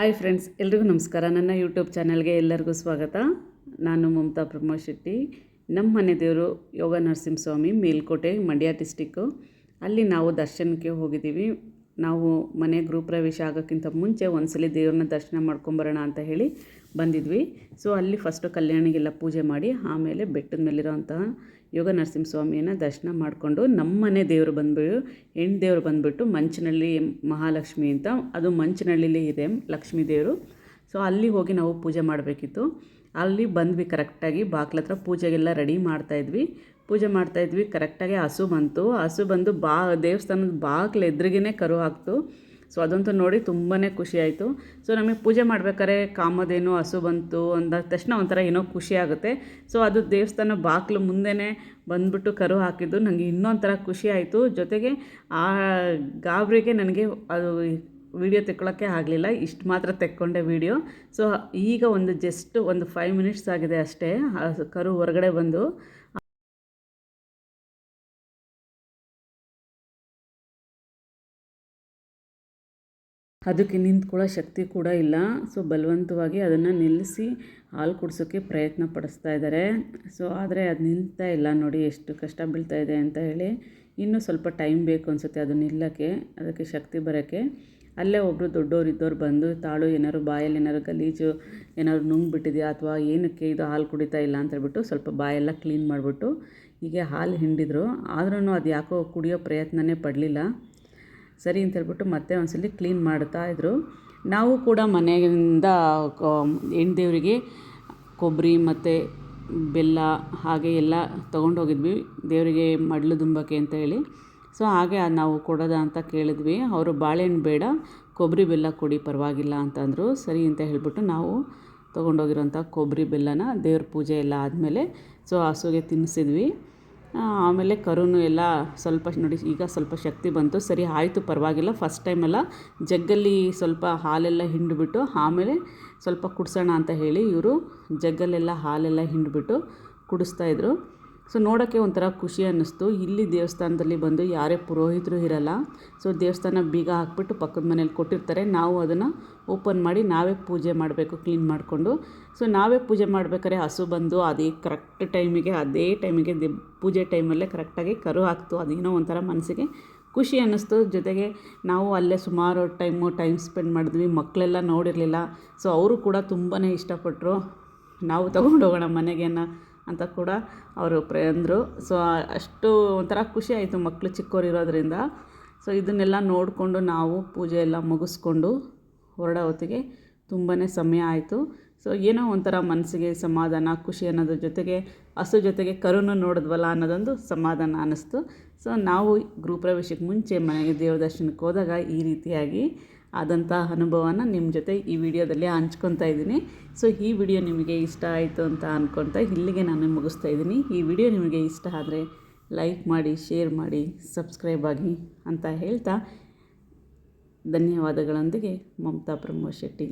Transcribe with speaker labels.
Speaker 1: Hi friends, ಎಲ್ರಿಗೂ ನಮಸ್ಕಾರ. ನನ್ನ ಯೂಟ್ಯೂಬ್ ಚಾನಲ್ಗೆ ಎಲ್ಲರಿಗೂ ಸ್ವಾಗತ. ನಾನು ಮಮತಾ ಪ್ರಮೋದ್ ಶೆಟ್ಟಿ. ನಮ್ಮ ಮನೆ ದೇವರು ಯೋಗ ನರಸಿಂಹಸ್ವಾಮಿ, ಮೇಲ್ಕೋಟೆ, ಮಂಡ್ಯ ಡಿಸ್ಟಿಕ್ಕು ಅಲ್ಲಿ ನಾವು ದರ್ಶನಕ್ಕೆ ಹೋಗಿದ್ದೀವಿ. ನಾವು ಮನೆ ಗೃಹ ಪ್ರವೇಶ ಆಗೋಕ್ಕಿಂತ ಮುಂಚೆ ಒಂದ್ಸಲಿ ದೇವ್ರನ್ನ ದರ್ಶನ ಮಾಡ್ಕೊಂಬರೋಣ ಅಂತ ಹೇಳಿ ಬಂದಿದ್ವಿ. ಸೊ ಅಲ್ಲಿ ಫಸ್ಟು ಕಲ್ಯಾಣಿಗೆಲ್ಲ ಪೂಜೆ ಮಾಡಿ ಆಮೇಲೆ ಬೆಟ್ಟದ ಮೇಲಿರೋಂತಹ ಯೋಗ ನರಸಿಂಹಸ್ವಾಮಿಯನ್ನು ದರ್ಶನ ಮಾಡಿಕೊಂಡು ನಮ್ಮ ಮನೆ ದೇವರು ಬಂದ್ಬಿಟ್ಟು ಹೆಣ್ಣು ದೇವರು ಬಂದುಬಿಟ್ಟು ಮಂಚನಹಳ್ಳಿ ಮಹಾಲಕ್ಷ್ಮಿ ಅಂತ, ಅದು ಮಂಚನಹಳ್ಳಿಲಿ ಇದೆ ಲಕ್ಷ್ಮೀ ದೇವರು. ಸೊ ಅಲ್ಲಿ ಹೋಗಿ ನಾವು ಪೂಜೆ ಮಾಡಬೇಕಿತ್ತು. ಅಲ್ಲಿ ಬಂದ್ವಿ ಕರೆಕ್ಟಾಗಿ ಬಾಗ್ಲ ಹತ್ರ ಪೂಜೆಗೆಲ್ಲ ರೆಡಿ ಮಾಡ್ತಾಯಿದ್ವಿ ಪೂಜೆ ಮಾಡ್ತಾಯಿದ್ವಿ ಕರೆಕ್ಟಾಗಿ ಹಸು ಬಂತು. ಹಸು ಬಂದು ಬಾ, ದೇವಸ್ಥಾನದ ಬಾಗಿಲು ಎದುರಿಗೇ ಕರು ಹಾಕ್ತು. ಸೊ ಅದಂತೂ ನೋಡಿ ತುಂಬಾ ಖುಷಿ ಆಯಿತು. ಸೊ ನಮಗೆ ಪೂಜೆ ಮಾಡ್ಬೇಕಾದ್ರೆ ಕಾಮದೇನು ಹಸು ಬಂತು ಅಂದ ತಕ್ಷಣ ಒಂಥರ ಏನೋ ಖುಷಿ ಆಗುತ್ತೆ. ಸೊ ಅದು ದೇವಸ್ಥಾನ ಬಾಗಿಲು ಮುಂದೆನೇ ಬಂದ್ಬಿಟ್ಟು ಕರು ಹಾಕಿದ್ದು ನನಗೆ ಇನ್ನೊಂಥರ ಖುಷಿ ಆಯಿತು. ಜೊತೆಗೆ ಆ ಗಾಬರಿಗೆ ನನಗೆ ಅದು ವಿಡಿಯೋ ತೆಕ್ಕೊಳ್ಳೋಕ್ಕೆ ಆಗಲಿಲ್ಲ, ಇಷ್ಟು ಮಾತ್ರ ತೆಕ್ಕೊಂಡೆ ವಿಡಿಯೋ. ಸೊ ಈಗ ಒಂದು ಜಸ್ಟ್ ಒಂದು ಫೈವ್ ಮಿನಿಟ್ಸ್ ಆಗಿದೆ ಅಷ್ಟೇ ಕರು ಹೊರಗಡೆ ಬಂದು. ಅದಕ್ಕೆ ನಿಂತ್ಕೊಳ್ಳೋ ಶಕ್ತಿ ಕೂಡ ಇಲ್ಲ. ಸೊ, ಬಲವಂತವಾಗಿ ಅದನ್ನು ನಿಲ್ಲಿಸಿ ಹಾಲು ಕುಡಿಸೋಕ್ಕೆ ಪ್ರಯತ್ನ ಪಡಿಸ್ತಾ ಇದ್ದಾರೆ. ಸೊ, ಆದರೆ ಅದು ನಿಲ್ತಾ ಇಲ್ಲ ನೋಡಿ ಎಷ್ಟು ಕಷ್ಟ ಬೀಳ್ತಾ ಇದೆ ಅಂತ ಹೇಳಿ. ಇನ್ನೂ ಸ್ವಲ್ಪ ಟೈಮ್ ಬೇಕು ಅನಿಸುತ್ತೆ ಅದು ನಿಲ್ಲಕ್ಕೆ, ಅದಕ್ಕೆ ಶಕ್ತಿ ಬರೋಕ್ಕೆ. ಅಲ್ಲೇ ಒಬ್ಬರು ದೊಡ್ಡವ್ರು ಇದ್ದವ್ರು ಬಂದು ತಾಳು ಏನಾದ್ರು ಬಾಯಲ್ಲಿ ಏನಾದ್ರು ಗಲೀಜು ಏನಾದ್ರು ನುಂಗ್ಬಿಟ್ಟಿದೆಯಾ ಅಥವಾ ಏನಕ್ಕೆ ಇದು ಹಾಲು ಕುಡಿತಾ ಇಲ್ಲ ಅಂತ ಹೇಳ್ಬಿಟ್ಟು ಸ್ವಲ್ಪ ಬಾಯೆಲ್ಲ ಕ್ಲೀನ್ ಮಾಡಿಬಿಟ್ಟು ಹೀಗೆ ಹಾಲು ಹಿಂಡಿದ್ರು. ಆದ್ರೂ ಅದು ಯಾಕೋ ಕುಡಿಯೋ ಪ್ರಯತ್ನನೇ ಪಡಲಿಲ್ಲ. ಸರಿ ಅಂತ ಹೇಳ್ಬಿಟ್ಟು ಮತ್ತೆ ಒಂದ್ಸಲಿ ಕ್ಲೀನ್ ಮಾಡ್ತಾ ಇದ್ರು. ನಾವು ಕೂಡ ಮನೆಯಿಂದ ಹೆಣ್ಣು ದೇವರಿಗೆ ಕೊಬ್ಬರಿ ಮತ್ತು ಬೆಲ್ಲ ಹಾಗೆ ಎಲ್ಲ ತೊಗೊಂಡೋಗಿದ್ವಿ. ದೇವರಿಗೆ ಮಡ್ಲು ದುಂಬಕ್ಕೆ ಅಂತ ಹೇಳಿ. ಸೊ ಹಾಗೆ ನಾವು ಕೊಡೋದ ಅಂತ ಕೇಳಿದ್ವಿ. ಅವರು ಬಾಳೆಹಣ್ಣು ಬೇಡ, ಕೊಬ್ಬರಿ ಬೆಲ್ಲ ಕೊಡಿ, ಪರವಾಗಿಲ್ಲ ಅಂತಂದರು ಸರಿ ಅಂತ ಹೇಳಿಬಿಟ್ಟು ನಾವು ತೊಗೊಂಡೋಗಿರೋಂಥ ಕೊಬ್ಬರಿ ಬೆಲ್ಲನ ದೇವ್ರ ಪೂಜೆ ಎಲ್ಲ ಆದಮೇಲೆ ಸೊ ಹಸುಗೆ ತಿನ್ನಿಸಿದ್ವಿ ಆಮೇಲೆ ಕರುನು ಎಲ್ಲ ಸ್ವಲ್ಪ ನೋಡಿ, ಈಗ ಸ್ವಲ್ಪ ಶಕ್ತಿ ಬಂತು. ಸರಿ, ಆಯಿತು, ಪರವಾಗಿಲ್ಲ. ಫಸ್ಟ್ ಟೈಮೆಲ್ಲ ಜಗ್ಗಲ್ಲಿ ಸ್ವಲ್ಪ ಹಾಲೆಲ್ಲ ಹಿಂಡಿಬಿಟ್ಟು, ಆಮೇಲೆ ಸ್ವಲ್ಪ ಕುಡಿಸೋಣ ಅಂತ ಹೇಳಿ ಇವರು ಜಗ್ಗಲ್ಲೆಲ್ಲ ಹಾಲೆಲ್ಲ ಹಿಂಡಿಬಿಟ್ಟು ಕುಡಿಸ್ತಾಯಿದ್ರು ಸೊ ನೋಡೋಕ್ಕೆ ಒಂಥರ ಖುಷಿ ಅನ್ನಿಸ್ತು. ಇಲ್ಲಿ ದೇವಸ್ಥಾನದಲ್ಲಿ ಬಂದು ಯಾರೇ ಪುರೋಹಿತರು ಇರಲ್ಲ. ಸೊ ದೇವಸ್ಥಾನ ಬೀಗ ಹಾಕ್ಬಿಟ್ಟು ಪಕ್ಕದ ಮನೇಲಿ ಕೊಟ್ಟಿರ್ತಾರೆ. ನಾವು ಅದನ್ನು ಓಪನ್ ಮಾಡಿ ನಾವೇ ಪೂಜೆ ಮಾಡಬೇಕು, ಕ್ಲೀನ್ ಮಾಡಿಕೊಂಡು. ಸೊ ನಾವೇ ಪೂಜೆ ಮಾಡ್ಬೇಕಾದ್ರೆ ಹಸು ಬಂದು ಅದೇ ಕರೆಕ್ಟ್ ಟೈಮಿಗೆ, ಅದೇ ಟೈಮಿಗೆ ದೆ ಪೂಜೆ ಟೈಮಲ್ಲೇ ಕರೆಕ್ಟಾಗಿ ಕರು ಹಾಕ್ತು. ಅದೇನೋ ಒಂಥರ ಮನಸ್ಸಿಗೆ ಖುಷಿ ಅನ್ನಿಸ್ತು. ಜೊತೆಗೆ ನಾವು ಅಲ್ಲೇ ಸುಮಾರು ಟೈಮು, ಟೈಮ್ ಸ್ಪೆಂಡ್ ಮಾಡಿದ್ವಿ. ಮಕ್ಕಳೆಲ್ಲ ನೋಡಿರಲಿಲ್ಲ. ಸೊ ಅವರು ಕೂಡ ತುಂಬಾ ಇಷ್ಟಪಟ್ಟರು ನಾವು ತೊಗೊಂಡು ಹೋಗೋಣ ಮನೆಗೆ ಅಂತ ಕೂಡ ಅವರು ಪ್ರೇ ಅಂದರು ಸೊ ಅಷ್ಟು ಒಂಥರ ಖುಷಿ ಆಯಿತು ಮಕ್ಕಳು ಚಿಕ್ಕವರು ಇರೋದರಿಂದ ಸೊ ಇದನ್ನೆಲ್ಲ ನೋಡಿಕೊಂಡು ನಾವು ಪೂಜೆ ಎಲ್ಲ ಮುಗಿಸ್ಕೊಂಡು ಹೊರಡೋ ಹೊತ್ತಿಗೆ ತುಂಬಾ ಸಮಯ ಆಯಿತು. ಸೊ ಏನೋ ಒಂಥರ ಮನಸ್ಸಿಗೆ ಸಮಾಧಾನ, ಖುಷಿ ಅನ್ನೋದ್ರ ಜೊತೆಗೆ, ಹಸು ಜೊತೆಗೆ ಕರುನು ನೋಡಿದ್ವಲ್ಲ ಅನ್ನೋದೊಂದು ಸಮಾಧಾನ ಅನ್ನಿಸ್ತು. ಸೊ ನಾವು ಗೃಹಪ್ರವೇಶಕ್ಕೆ ಮುಂಚೆ ಮನೆಗೆ ದೇವ್ರ ದರ್ಶನಕ್ಕೆ ಹೋದಾಗ ಈ ರೀತಿಯಾಗಿ ಆದಂಥ ಅನುಭವನ ನಿಮ್ಮ ಜೊತೆ ಈ ವಿಡಿಯೋದಲ್ಲಿ ಹಂಚ್ಕೊತಾ ಇದ್ದೀನಿ. ಸೊ ಈ ವಿಡಿಯೋ ನಿಮಗೆ ಇಷ್ಟ ಆಯಿತು ಅಂತ ಅಂದ್ಕೊಳ್ತಾ ಇಲ್ಲಿಗೆ ನಾನು ಮುಗಿಸ್ತಾ ಇದ್ದೀನಿ. ಈ ವಿಡಿಯೋ ನಿಮಗೆ ಇಷ್ಟ ಆದರೆ ಲೈಕ್ ಮಾಡಿ, ಶೇರ್ ಮಾಡಿ, ಸಬ್ಸ್ಕ್ರೈಬ್ ಆಗಿ ಅಂತ ಹೇಳ್ತಾ ಧನ್ಯವಾದಗಳೊಂದಿಗೆ ಮಮತಾ ಪ್ರಮೋದ್ ಶೆಟ್ಟಿ.